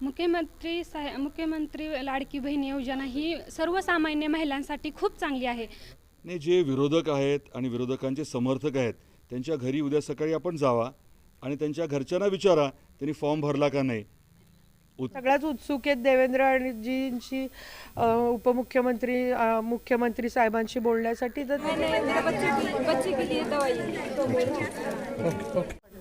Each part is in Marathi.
मुख्यमंत्री साहे मुख्यमंत्री लाडकी बहीण योजना ही सर्वसामान्य महिलांसाठी खूप चांगली आहे. नाही जे विरोधक आहेत आणि विरोधकांचे समर्थक आहेत त्यांच्या घरी उद्या सकाळी आपण जावा आणि त्यांच्या घरच्यांना विचारा त्यांनी फॉर्म भरला का नाही. सगळ्याच उत्सुक आहेत देवेंद्र आणि जींशी अ, उपमुख्यमंत्री मुख्यमंत्री साहेबांशी बोलण्यासाठी तर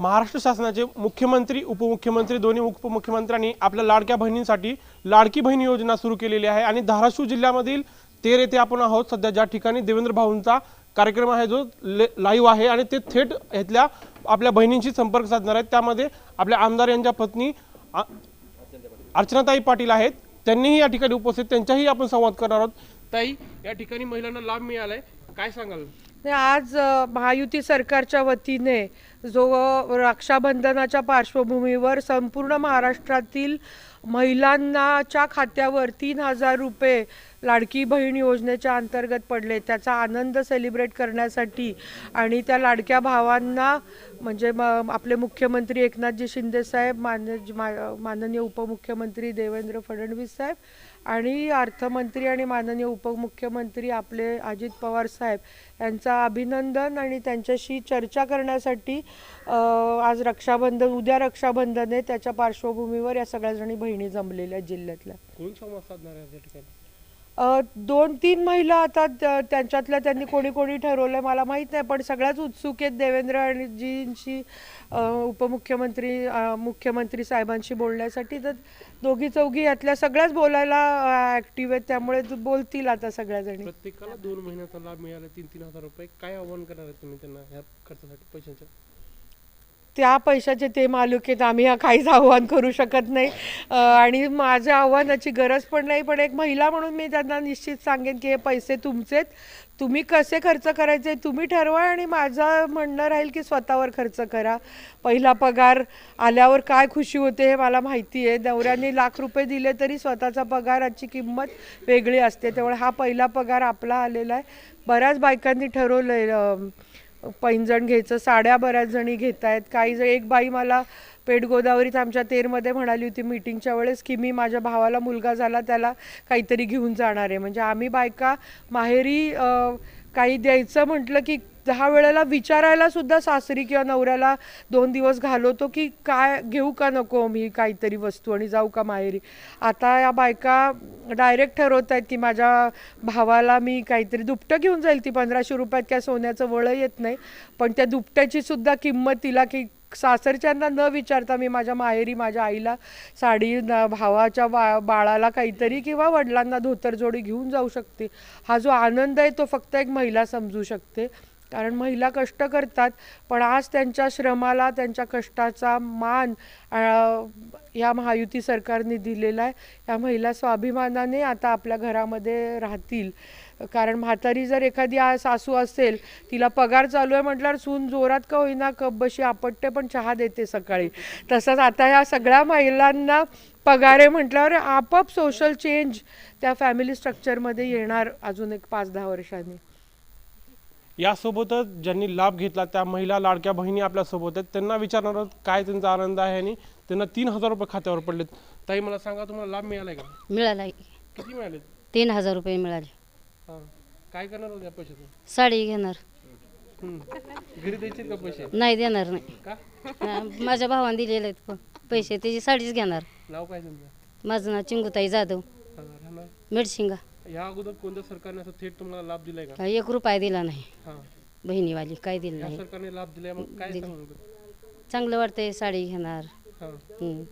महाराष्ट्र शासनाचे मुख्यमंत्री उपमुख्यमंत्री दोन्ही उपमुख्यमंत्र्यांनी आपल्या लाडक्या बहिणींसाठी लाडकी बहीण योजना सुरू केलेली आहे. आणि धाराशिव जिल्ह्यामधील तेर येथे आपण आहोत. सध्या ज्या ठिकाणी देवेंद्र भाऊंचा कार्यक्रम आहे जो लाईव्ह आहे आणि ते थेट इथल्या आपल्या बहिणींशी संपर्क साधणार आहेत. त्यामध्ये आपल्या आमदार यांच्या पत्नी अर्चनाताई पाटील आहेत. त्यांनीही या ठिकाणी उपस्थित त्यांच्याही आपण संवाद करणार आहोत. ताई या ठिकाणी महिलांना लाभ मिळाला आहे काय सांगाल? आज महायुती सरकारच्या वतीने जो रक्षाबंधनाच्या पार्श्वभूमीवर संपूर्ण महाराष्ट्रातील महिलांनाच्या खात्यावर तीन हजार रुपये लाडकी बहीण योजनेच्या अंतर्गत पडले. त्याचा आनंद सेलिब्रेट करण्यासाठी आणि त्या लाडक्या भावांना म्हणजे म आपले मुख्यमंत्री एकनाथजी शिंदेसाहेब मान मा- माननीय उपमुख्यमंत्री देवेंद्र फडणवीस साहेब आणि अर्थमंत्री आणि माननीय उपमुख्यमंत्री आपले अजित पवार साहेब यांचा अभिनंदन आणि त्यांच्याशी चर्चा करण्यासाठी आज रक्षाबंधन उद्या रक्षाबंधन आहे. त्याच्या पार्श्वभूमीवर या सगळ्या जणी बहिणी जमलेल्या जिल्ह्यातल्या. कोण संवाद साधणार या ठिकाणी? दोन तीन महिला आता त्यांच्यातल्या त्यांनी कोणी कोणी ठरवलंय मला माहीत नाही पण सगळ्याच उत्सुक आहेत देवेंद्र आणि जींशी उपमुख्यमंत्री मुख्यमंत्री साहेबांशी बोलण्यासाठी तर दोघी चौघी यातल्या सगळ्याच बोलायला ऍक्टिव्ह आहेत त्यामुळे बोलतील आता सगळ्या जणी प्रत्येकाला दोन महिन्याचा लाभ मिळाला तीन तीन हजार रुपये. काय आव्हान करणार तुम्ही त्यांना ह्या खर्चासाठी पैशांच्या? त्या पैशाचे ते मालूक आहेत आम्ही हा काहीच आव्हान करू शकत नाही. आणि माझ्या आव्हानाची गरज पण नाही पण एक महिला म्हणून मी त्यांना निश्चित सांगेन की हे पैसे तुमचेत तुम्ही कसे खर्च करायचे तुम्ही ठरवा आणि माझं म्हणणं राहील की स्वतःवर खर्च करा. पहिला पगार आल्यावर काय खुशी होते हे मला माहिती आहे. नवऱ्याने लाख रुपये दिले तरी स्वतःचा पगाराची किंमत वेगळी असते. त्यामुळे हा पहिला पगार आपला आलेला आहे. बऱ्याच बायकांनी ठरवलं आहे पैंजण घ्यायचं साड्या बऱ्याच जणी घेत आहेत काही जण एक बाई मला पेठगोदावरीत आमच्या तेरमध्ये म्हणाली होती मीटिंगच्या वेळेस की मी माझ्या भावाला मुलगा झाला त्याला काहीतरी घेऊन जाणार आहे. म्हणजे आम्ही बायका माहेरी काही द्यायचं म्हटलं की दहा वेळेला विचारायला सुद्धा सासरी किंवा नवऱ्याला दोन दिवस घालवतो की काय घेऊ का नको मी काहीतरी वस्तू आणि जाऊ का माहेरी? आता या बायका डायरेक्ट ठरवत आहेत की माझ्या भावाला मी काहीतरी दुपटं घेऊन जाईल. ती पंधराशे रुपयात काय सोन्याचं वळं येत नाही. पण त्या दुपट्याची सुद्धा किंमत तिला की सासरच्यांना न विचारता मी माझ्या माहेरी माझ्या आईला साडी भावाच्या बा बाळाला काहीतरी किंवा वडिलांना धोतरजोडी घेऊन जाऊ शकते. हा जो आनंद आहे तो फक्त एक महिला समजू शकते. कारण महिला कष्ट करतात पण आज त्यांच्या श्रमाला त्यांच्या कष्टाचा मान या महायुती सरकारने दिलेला आहे. या महिला स्वाभिमानाने आता आपल्या घरामध्ये राहतील. कारण म्हातारी जर एखादी आ- सासू असेल तिला पगार चालू आहे म्हटल्यावर सून जोरात का होईना कप बशी आपटते पण चहा देते सकाळी. तसंच आता या सगळ्या महिलांना पगार आहे म्हटल्यावर आपोआप सोशल चेंज त्या फॅमिली स्ट्रक्चरमध्ये येणार अजून एक पाच दहा वर्षांनी. यासोबतच ज्यांनी लाभ घेतला त्या महिला लाडक्या बहिणी आपल्यासोबत आहेत. त्यांना विचारणार आहोत काय त्यांचा आनंद आहे आणि त्यांना तीन हजार रुपये खात्यावर पडलेत. ताई मला सांगा तुम्हाला लाभ मिळालाय का? मिळाला किती मिळाले तीन हजार रुपये मिळाले. हां. काय करणार होत्या पैशातून? साडी घेणार. हम्म. घरी द्यायचे का पैसे? नाही देणार नाही. का? माझ्या भावाने दिलेले आहेत प- पैसे त्याची साडीच घेणार. नाव काय तुमचं? माझं नाव चिंगुताई जाधव. हां, राहणार मेडशिंगा. या अगोदर कोणत्या सरकारने असं थेट तुम्हाला लाभ दिलाय का? एक रुपया दिला नाही. हां. बहिणीवाली काय दिलं या नाही. सरकारने लाभ दिलाय मग काय दिले. सांगू चांगलं वाटतंय साडी घेणार. हां. हम्म.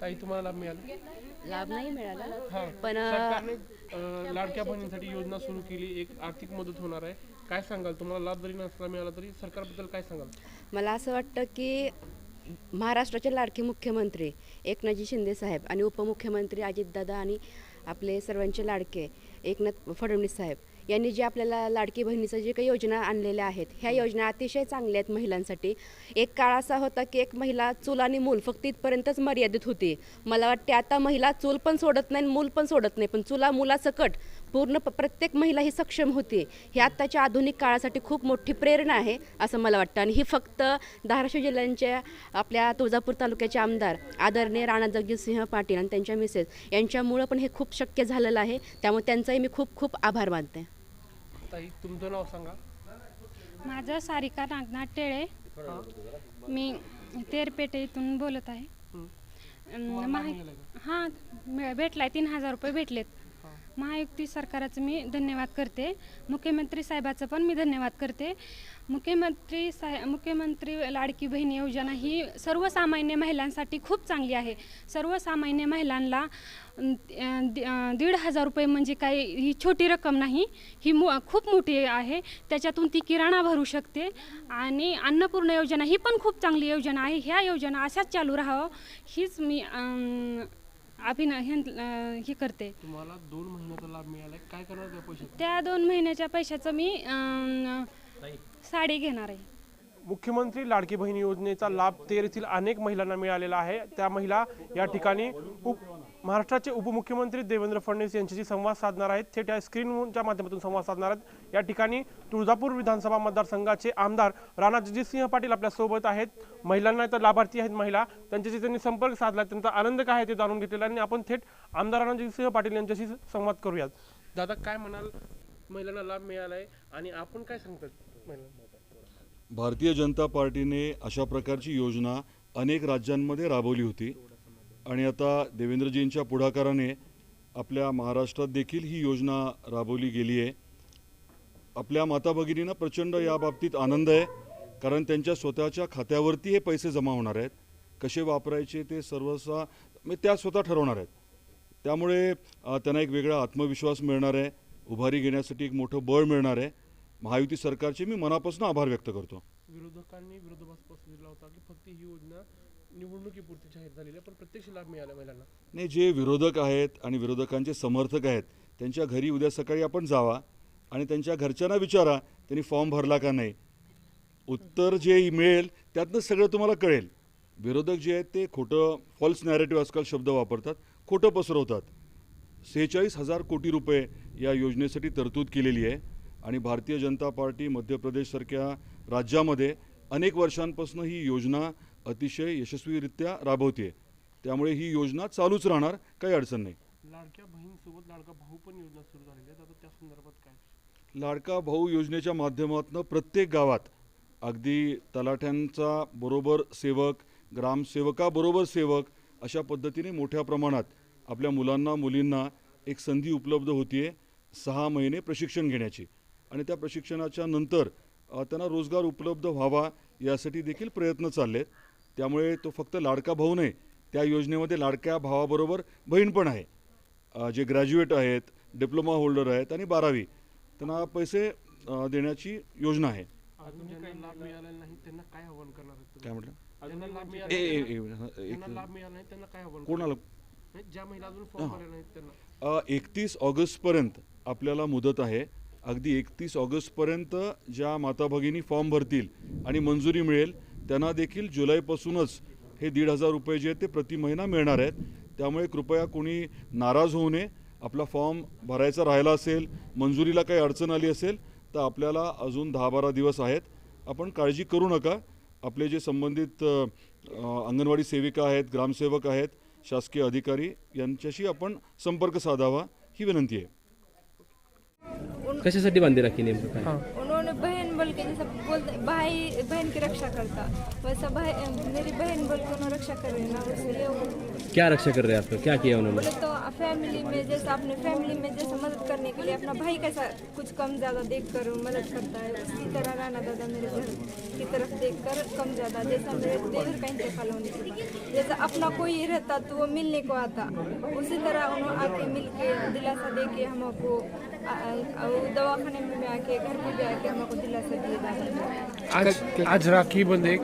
ताई तुम्हाला लाभ मिळाला? लाभ नाही मिळाला. हां. पण, सरकारने अं, लाडक्या बहिणींसाठी योजना सुरू केली एक आर्थिक मदत होणार आहे. काय सांगाल? तुम्हाला लाभ जरी नसला मिळाला तरी सरकारबद्दल काय सांगाल? मला असं वाटतं की महाराष्ट्राचे लाडके मुख्यमंत्री एकनाथजी शिंदे साहेब आणि उपमुख्यमंत्री अजितदादा आणि आपले सर्वांचे लाडके एकनाथ फडणवीस साहेब यांनी जे आपल्याला लाडकी बहिणीचं जे काही योजना आणलेल्या आहेत ह्या योजना अतिशय चांगल्या आहेत महिलांसाठी. एक काळ असा होता की एक महिला चूल आणि मूल फक्त इथपर्यंतच मर्यादित होती. मला वाटते आता महिला चूल पण सोडत नाही मूल पण सोडत नाही पण चुला मुलासकट पूर्ण प- प्रत्येक महिला ही सक्षम होती ही आत्ताच्या आधुनिक काळासाठी खूप मोठी प्रेरणा आहे असं मला वाटतं. आणि ही फक्त धाराशिव जिल्ह्यांच्या आपल्या तुळजापूर तालुक्याचे आमदार आदरणीय राणा जगजितसिंह पाटील आणि त्यांच्या मिसेस यांच्यामुळं पण हे खूप शक्य झालेलं आहे. त्यामुळे त्यांचाही मी खूप खूप आभार मानते. तुमचं नाव सांगा. माझं सारिका नागनाथ टेळे. मी तेरपेठे इथून बोलत आहे. हां. भेटलाय तीन हजार रुपये भेटलेत. महायुक्ती सरकाराचं मी धन्यवाद करते. मुख्यमंत्री साहेबाचं पण मी धन्यवाद करते. मुख्यमंत्री साहे मुख्यमंत्री लाडकी बहीण योजना ही सर्वसामान्य महिलांसाठी खूप चांगली आहे. सर्वसामान्य महिलांना दीड हजार रुपये म्हणजे काही ही छोटी रक्कम नाही ही मो खूप मोठी आहे. त्याच्यातून ती किराणा भरू शकते आणि अन्नपूर्ण योजना ही पण खूप चांगली योजना आहे. ह्या योजना अशाच चालू राहावं. हीच मी अभिनय हे हे करते. तुम्हाला दोन महिन्याचा लाभ मिळालाय. काय करणार त्या पैशात? त्या दोन महिन्याच्या पैशाचं मी अं, साडी घेणार आहे. मुख्यमंत्री लाडकी बहीण योजनेचा लाभ तेर येथील अनेक महिलांना मिळालेला आहे. त्या महिला या ठिकाणी उप महाराष्ट्राचे उपमुख्यमंत्री देवेंद्र फडणवीस यांच्याशी संवाद साधणार आहेत. थेट या स्क्रीनच्या माध्यमातून संवाद साधणार आहेत. या ठिकाणी तुळजापूर विधानसभा मतदारसंघाचे आमदार राणा जगजितसिंह पाटील आपल्यासोबत आहेत. महिलांना तर लाभार्थी आहेत महिला. त्यांच्याशी त्यांनी संपर्क साधला. त्यांचा आनंद काय आहे ते जाणून घेतलेला आहे आणि आपण थेट आमदार राणा जगजितसिंह पाटील यांच्याशी संवाद करूयात. दादा काय म्हणाल? महिलांना लाभ मिळाला आहे आणि आपण काय सांगतात महिलांना? भारतीय जनता पार्टीने अशा प्रकारची योजना अनेक राज्यांमध्ये राबवली होती. आणि आता देवेंद्रजींच्या पुढाकाराने आपल्या महाराष्ट्रात देखील ही योजना राबवली गेली आहे. आपल्या माता भगिनींना प्रचंड या बाबतीत आनंद आहे कारण त्यांच्या स्वतःच्या खात्यावरती हे पैसे जमा होणार आहेत. कसे वापरायचे ते सर्वसा म्हणजे त्या स्वतः ठरवणार आहेत. त्यामुळे त्यांना एक वेगळा आत्मविश्वास मिळणार आहे. उभारी घेण्यासाठी एक मोठं बळ मिळणार आहे. महायुती सरकारचे मी मनापासून आभार व्यक्त करतो. विरोधकांनी विरोधाभास दिला होता की फक्त ही योजना निवडणुकीपुरती जाहीर झालेली आहे पण प्रत्यक्ष लाभ मिळाला महिलांना नाही जे विरोधक आहेत आणि विरोधकांचे समर्थक आहेत त्यांच्या घरी उद्या सकाळी आपण जावा आणि त्यांच्या घरच्यांना विचारा त्यांनी फॉर्म भरला का नाही. उत्तर जे मिळेल त्यातनं सगळं तुम्हाला कळेल. विरोधक जे आहेत ते खोटं फॉल्स नॅरेटिव्ह आजकाल शब्द वापरतात खोटं पसरवतात. सेहेचाळीस हजार कोटी रुपये या योजनेसाठी तरतूद केलेली आहे आणि भारतीय जनता पार्टी मध्य प्रदेशसारख्या राज्यामध्ये अनेक वर्षांपासून ही योजना अतिशय यशस्वीरित्या राबवते त्यामुळे ही योजना चालूच राहणार काही अडचण नाही. लाडक्या बहीणसोबत लाडका भाऊ पण योजना सुरू झालेली आहे आता त्या संदर्भात काय? लाडका भाऊ योजनेच्या माध्यमातून प्रत्येक गावात अगदी तलाठ्यांचा बरोबर सेवक ग्रामसेवकाबरोबर सेवक अशा पद्धतीने मोठ्या प्रमाणात आपल्या मुलांना मुलींना एक संधी उपलब्ध होती आहे सहा महिने प्रशिक्षण घेण्याची. आणि त्या प्रशिक्षणाच्या नंतर त्यांना रोजगार उपलब्ध व्हावा यासाठी देखील प्रयत्न चालले आहेत त्यामुळे तो फक्त लाडका भाऊ नाही त्या योजनेमध्ये लाडक्या भावाबरोबर बहीण पण आहे. जे ग्रॅज्युएट आहेत डिप्लोमा होल्डर आहेत आणि बारावी त्यांना पैसे देण्याची योजना आहे. अजून ज्यांना लाभ मिळालेला नाही त्यांना काय म्हटलं? कोणाला? करणार? ज्या महिला अजून फॉर्म भरले नाहीत त्यांना. एकतीस ऑगस्टपर्यंत आपल्याला मुदत आहे. अगदी एकतीस ऑगस्टपर्यंत ज्या माता भगिनी फॉर्म भरतील आणि मंजुरी मिळेल त्यांना देखील जुलैपासूनच हे दीड हजार रुपये जे आहेत ते प्रति महिना मिळणार आहेत. त्यामुळे कृपया कोणी नाराज होऊ नये. आपला फॉर्म भरायचा राहिला असेल मंजुरीला काही अडचण आली असेल तर आपल्याला अजून दहा बारा दिवस आहेत. आपण काळजी करू नका. आपले जे संबंधित अंगणवाडी सेविका आहेत ग्रामसेवक आहेत शासकीय अधिकारी यांच्याशी आपण संपर्क साधावा ही विनंती आहे. कशासाठी बांधे राखी नेमकं बोल के जैसा बोलते भाई बहन की रक्षा करता. वैसा भाई मेरी बहन बोल के उन्होंने रक्षा करे ना वैसे ये क्या रक्षा कर रहे हैं आपका क्या किया उन्होंने? बोले तो फैमिली में जैसा अपने फैमिली में जैसा मदद करने के लिए अपना भाई कैसा कुछ कम ज़्यादा देख कर मदद करता है? उसी तरह राना दादा मेरे घर की तरफ़ देख कर कम ज़्यादा जैसा मेरे देवर का इंतकाल होने था। जैसा अपना कोई रहता तो वो मिलने को आता। उसी तरह उन्होंने आके मिल के दिलासा दे के हमको आ- आ- वो दवाखाने में भी आके घर में भी आके हमको दिलासा दिए आज आज राखी बंधे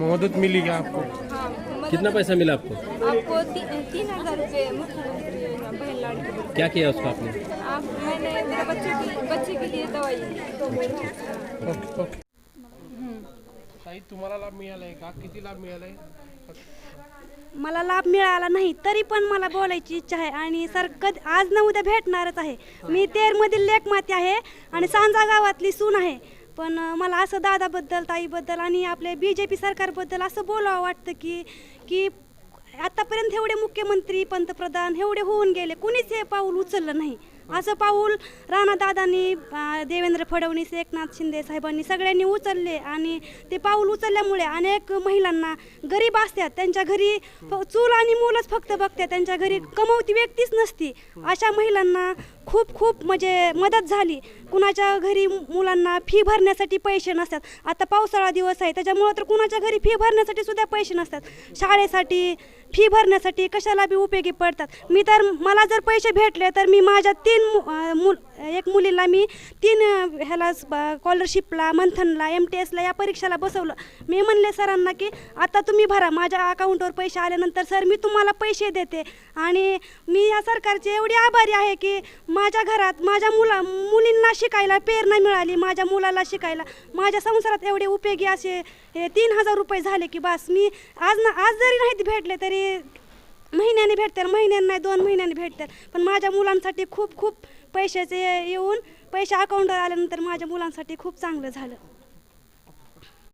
मदद मिली क्या आपको? हाँ कितना पैसा मिला आपको? आपको ती, तीन हज़ार रुपये। क्या किया उसको आपने? आप मैंने मेरे बच्चे की बच्चे के लिए दवाई ओके ओके। ताई तुम्हाला लाभ मिळालाय का? किती लाभ मिळालाय? मला लाभ मिळाला नाही तरी पण मला बोलायची इच्छा आहे आणि सर कधी आज ना उद्या भेटणारच आहे. मी तेरमधील लेखमाती आहे आणि सांजा गावातली सून आहे. पण मला असं दादाबद्दल ताईबद्दल आणि आपल्या बी जे पी सरकारबद्दल असं बोलावं वाटतं की की आतापर्यंत एवढे मुख्यमंत्री पंतप्रधान एवढे होऊन गेले. कुणीच हे पाऊल उचललं नाही. असं पाऊल राणादादांनी देवेंद्र फडणवीस एकनाथ शिंदे साहेबांनी सगळ्यांनी उचलले आणि ते पाऊल उचलल्यामुळे अनेक महिलांना गरीब असतात. त्यांच्या घरी फ- चूल आणि मूलच फक्त बघतात. त्यांच्या घरी कमवती व्यक्तीच नसती. अशा महिलांना खूप खूप म्हणजे मदत झाली. कुणाच्या घरी मुलांना फी भरण्यासाठी पैसे नसतात. आता पावसाळा दिवस आहे त्याच्यामुळं तर कुणाच्या घरी फी भरण्यासाठी सुद्धा पैसे नसतात. शाळेसाठी फी भरण्यासाठी कशाला बी उपयोगी पडतात? मी तर मला जर पैसे भेटले तर मी माझ्या तीन मु- एक मुलीला मी तीन ह्याला स्कॉलरशिपला मंथनला एम टी एसला या परीक्षेला बसवलं. मी म्हणले सरांना की आता तुम्ही भरा माझ्या अकाउंटवर पैसे आल्यानंतर सर मी तुम्हाला पैसे देते. आणि मी या सरकारचे एवढी आभारी आहे की माझ्या घरात माझ्या मुला मुलींना शिकायला प्रेरणा मिळाली माझ्या मुलाला शिकायला. माझ्या संसारात एवढे उपयोगी असे हे तीन हजार रुपये झाले की बस मी आज ना आज जरी नाहीत भेटले तरी महिन्याने भेटतात महिन्याने नाही दोन महिन्याने भेटतात पण माझ्या मुलांसाठी खूप खूप पैशाचे येऊन पैसे अकाउंटवर आल्यानंतर माझ्या मुलांसाठी खूप चांगलं झालं.